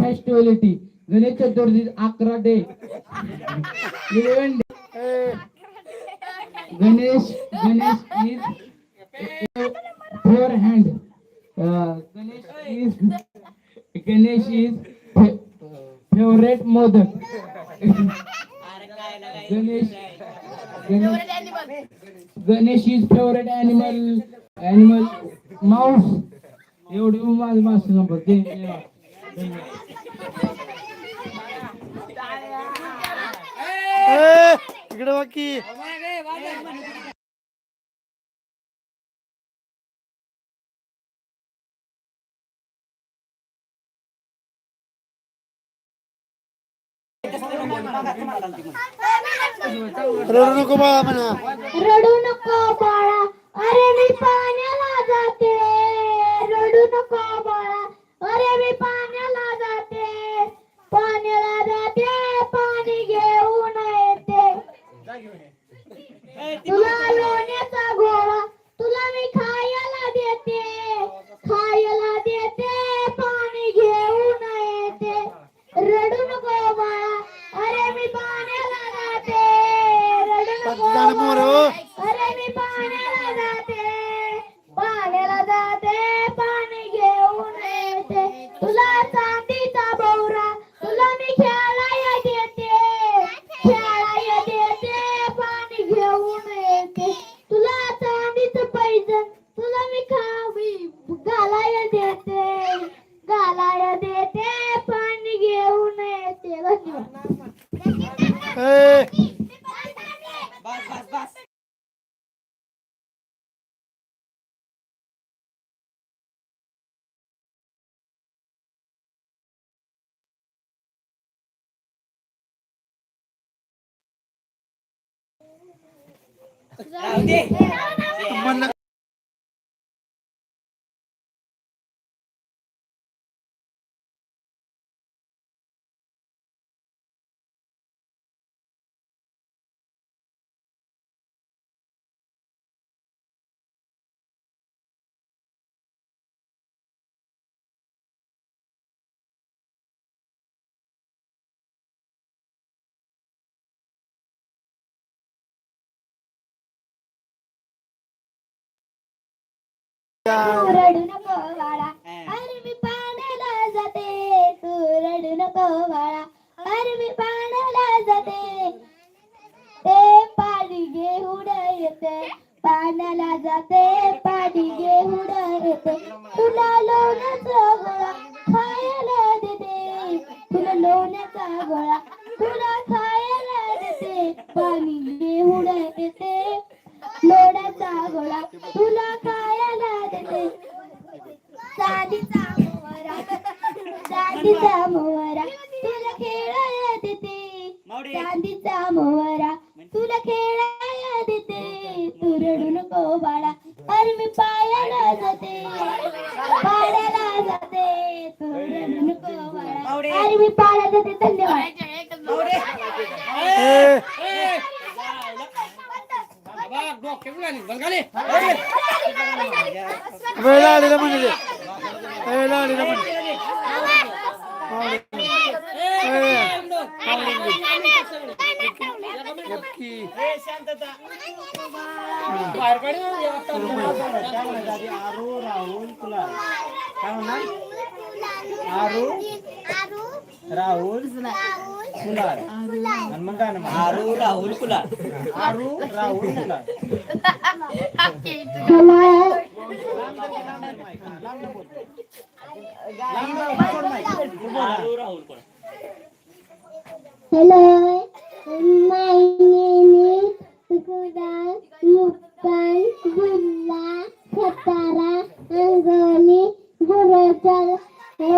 फेस्टिवलिटी गणेश चतुर्थी अकरा day. Eleven day. Ganesh Ganesh is four hand Ganesh is Ganesh is favourite modak Ganesh Ganesh is favourite animal animal mouse एवढी माझं master number ते इकडे बाकी रडू नको बाळा म्हणा रडू नको बाळा अरे मी पाण्याला तुला लोण्याचा गोळा तुला मी खायला देते खायला देते पाणी घेऊन येते रडू नको बाळा अरे मी पाण्याला जाते रडू नको. बाळा. अरे मी पाण्याला जाते पाण्याला जाते पाणी घेऊन येते तुला म्हणलं रडू नको बाळा. अरे मी पाण्याला जाते. तू रडू नको बाळा. अरे मी पाण्याला जाते. ते पाणी घेऊन येते. पाण्याला जाते पाणी घेऊन येते. तुला लोण्याचा गोळा खायला देते. तुला लोण्याचा गोळा तुला खायला देते पाणी घेऊन येते लोण्याचा गोळा तुला खायला देते चांदीचा मोहरा चांदीचा मोहरा तुला खेळायला देते. चांदीचा मोहरा तुला खेळायला देते. तू रडू नको बाळा अरे मी पायाला जाते. पाण्याला जाते. तू रडू नको बाळा. अरे मी पायाला जाते. धन्यवाद. नक्की राहुल कुलार आणि मग काय ना आरू राहुल कुलार आरू राहुल कुलार आरू राहुल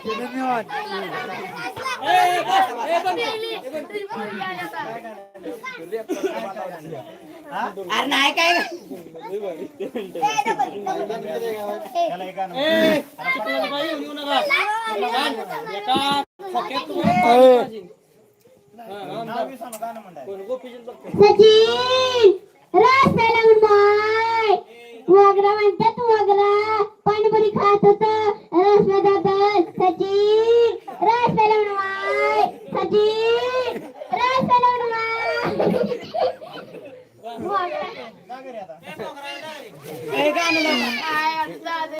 धन्यवाद. अरे नाही काय त्याला सचिन